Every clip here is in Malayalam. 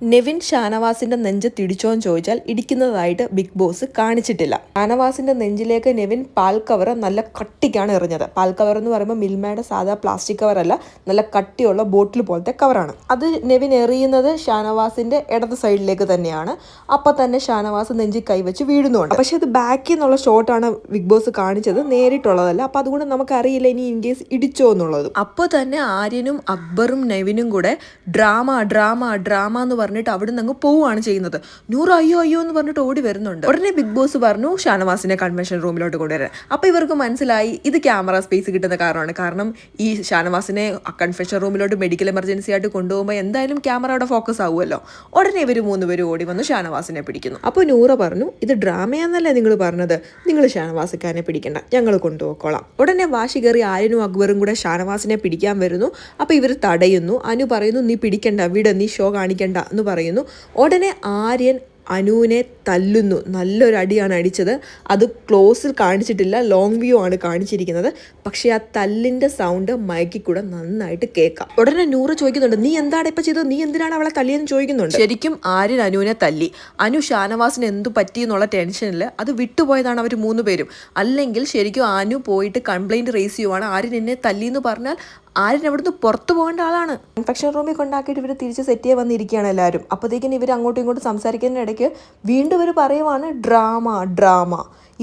നെവിൻ ഷാനവാസിന്റെ നെഞ്ച് തിടിച്ചോൻ ചോദിച്ചാൽ ഇടിക്കുന്നതായിട്ട് ബിഗ് ബോസ് കാണിച്ചിട്ടില്ല. ഷാനവാസിന്റെ നെഞ്ചിലേക്ക് നെവിൻ പാൽ കവർ നല്ല കട്ടിക്കാണ് എറിഞ്ഞത്. പാൽ കവർ എന്ന് പറയുമ്പോൾ മിൽമയുടെ സാധാ പ്ലാസ്റ്റിക് കവർ അല്ല നല്ല കട്ടിയുള്ള ബോട്ടിൽ പോലത്തെ കവറാണ് അത് നെവിൻ എറിയുന്നത് ഷാനവാസിന്റെ ഇടത് സൈഡിലേക്ക് തന്നെയാണ്. അപ്പൊ തന്നെ ഷാനവാസ് നെഞ്ചിൽ കൈവച്ച് വീഴുന്നുണ്ട്. പക്ഷെ അത് ബാക്കിൽ നിന്നുള്ള ഷോട്ടാണ് ബിഗ് ബോസ് കാണിച്ചത് നേരിട്ടുള്ളതല്ല. അപ്പൊ അതുകൊണ്ട് നമുക്കറിയില്ല ഇനി ഇൻ കേസ് ഇടിച്ചോ എന്നുള്ളത്. അപ്പോൾ തന്നെ ആര്യനും അക്ബറും നെവിനും കൂടെ ഡ്രാമ ഡ്രാമ ഡ്രാമ എന്ന് പറഞ്ഞിട്ട് അവിടെ നിന്ന് അങ്ങ് പോവുകയാണ് ചെയ്യുന്നത്. നൂറ് അയ്യോ അയ്യോ എന്ന് പറഞ്ഞിട്ട് ഓടി വരുന്നുണ്ട്. ഉടനെ ബിഗ് ബോസ് പറഞ്ഞു ഷാനവാസിനെ കൺവെൻഷൻ റൂമിലോട്ട് കൊണ്ടുവരാൻ. അപ്പൊ ഇവർക്ക് മനസ്സിലായി ഇത് ക്യാമറ സ്പേസ് കിട്ടുന്ന കാരണമാണ്. കാരണം ഈ ഷാനവാസിനെ കൺവെൻഷൻ റൂമിലോട്ട് മെഡിക്കൽ എമർജൻസി ആയിട്ട് കൊണ്ടുപോകുമ്പോൾ എന്തായാലും ക്യാമറ അവിടെ ഫോക്കസ് ആവുമല്ലോ. ഉടനെ ഇവർ മൂന്നുപേരും ഓടി വന്ന് ഷാനവാസിനെ പിടിക്കുന്നു. അപ്പോൾ നൂറ പറഞ്ഞു ഇത് ഡ്രാമയാന്നല്ലേ നിങ്ങൾ പറഞ്ഞത്? നിങ്ങൾ ഷാനവാസിക്കാരനെ പിടിക്കണ്ട. ഞങ്ങൾ കൊണ്ടുപോയിക്കോളാം. ഉടനെ വാശി കയറി ആര്യനും അക്ബറും കൂടെ ഷാനവാസിനെ പിടിക്കാൻ വരുന്നു. അപ്പോൾ ഇവർ തടയുന്നു. അനു പറയുന്നു നീ പിടിക്കണ്ട വിട നീ ഷോ കാണിക്കണ്ട എന്ന് പറയുന്നു. ഉടനെ ആര്യൻ അനുവിനെ തല്ലുന്നു. നല്ലൊരു അടിയാണ് അടിച്ചത്. അത് ക്ലോസിൽ കാണിച്ചിട്ടില്ല. ലോങ് വ്യൂ ആണ് കാണിച്ചിരിക്കുന്നത്. പക്ഷേ ആ തല്ലിന്റെ സൗണ്ട് മയക്കി കൂടെ നന്നായിട്ട് കേൾക്കാം. ഉടനെ നൂറ് ചോദിക്കുന്നുണ്ട്. നീ എന്താണ് ഇപ്പം ചെയ്തത്? നീ എന്തിനാണ് അവളെ തല്ലിയെന്ന് ചോദിക്കുന്നുണ്ട്? ശരിക്കും ആര്യൻ അനുവിനെ തല്ലി. അനു ഷാനവാസിന് എന്തു പറ്റി എന്നുള്ള ടെൻഷനിൽ അത് വിട്ടുപോയതാണ് അവർ മൂന്ന് പേരും അല്ലെങ്കിൽ ശരിക്കും അനു പോയിട്ട് കംപ്ലൈന്റ് റേസ് ചെയ്യുവാണ്. ആര്യൻ എന്നെ തല്ലി എന്ന് പറഞ്ഞാൽ ആര്യൻ അവിടുന്ന് പുറത്തു പോകേണ്ട ആളാണ്. ഇൻഫെക്ഷൻ റൂമിൽ കൊണ്ടാക്കിയിട്ട് ഇവർ തിരിച്ച് സെറ്റ് ചെയ്യാൻ വന്നിരിക്കുകയാണ് എല്ലാവരും. അപ്പോഴത്തേക്കും ഇവർ അങ്ങോട്ടും ഇങ്ങോട്ടും സംസാരിക്കുന്നതിനിടയ്ക്ക് വീണ്ടും ഇവർ പറയുവാണ് ഡ്രാമ ഡ്രാമ.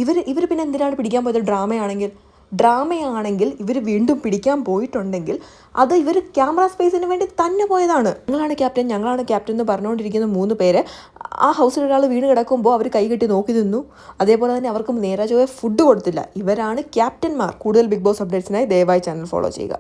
ഇവർ ഇവർ പിന്നെ എന്തിനാണ് പിടിക്കാൻ പോയത്? ഡ്രാമയാണെങ്കിൽ ഡ്രാമയാണെങ്കിൽ ഇവർ വീണ്ടും പിടിക്കാൻ പോയിട്ടുണ്ടെങ്കിൽ അത് ഇവർ ക്യാമറ സ്പേസിന് വേണ്ടി തന്നെ പോയതാണ്. ഞങ്ങളാണ് ക്യാപ്റ്റൻ ഞങ്ങളാണ് ക്യാപ്റ്റൻ എന്ന് പറഞ്ഞുകൊണ്ടിരിക്കുന്ന മൂന്ന് പേര് ആ ഹൗസിൽ ഒരാൾ വീണ് കിടക്കുമ്പോൾ അവർ കൈകെട്ടി നോക്കി നിന്നു. അതേപോലെ തന്നെ അവർക്കും നേരെ ചൊവ്വേ ഫുഡ് കൊടുത്തില്ല. ഇവരാണ് ക്യാപ്റ്റന്മാർ. കൂടുതൽ ബിഗ് ബോസ് അപ്ഡേറ്റ്സിനായി ദയവായി ചാനൽ ഫോളോ ചെയ്യുക.